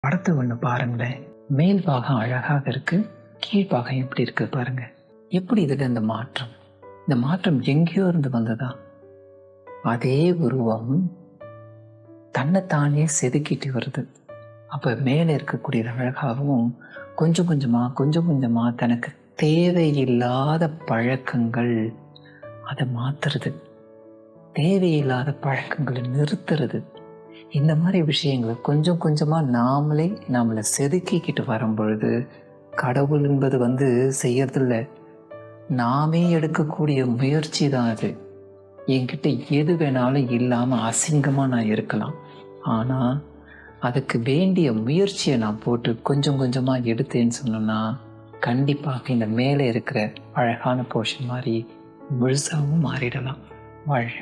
படத்தை ஒன்று பாருங்களேன். மேல் பாகம் அழகாக இருக்கு. கீழ்பாகம் எப்படி இருக்குது பாருங்க. எப்படி இதில் இந்த மாற்றம்? இந்த மாற்றம் எங்கேயோ இருந்து வந்ததா? அதே உருவம் தன்னைத்தானே செதுக்கிட்டு வருது. அப்போ மேலே இருக்கக்கூடியது அழகாகவும் கொஞ்சம் கொஞ்சமாக கொஞ்சம் கொஞ்சமாக தனக்கு தேவையில்லாத பழக்கங்கள் அதை மாற்றுறது தேவையில்லாத பழக்கங்களை நிறுத்துறது. இந்த மாதிரி விஷயங்களை கொஞ்சம் கொஞ்சமாக நாமளே நம்மளை செதுக்கிக்கிட்டு வரும்பொழுது கடவுள் என்பது வந்து செய்யறதில்ல. நாமே எடுக்கக்கூடிய முயற்சி தான் அது. என்கிட்ட எது வேணாலும் இல்லாமல் அசிங்கமாக நான் இருக்கலாம். ஆனால் அதுக்கு வேண்டிய முயற்சியை நான் போட்டு கொஞ்சம் கொஞ்சமாக எடுத்தேன்னு சொன்னோன்னா கண்டிப்பாக இந்த மேலே இருக்கிற அழகான போர்ஷன் மாதிரி முழுசாகவும் மாறிடலாம். வாழ்க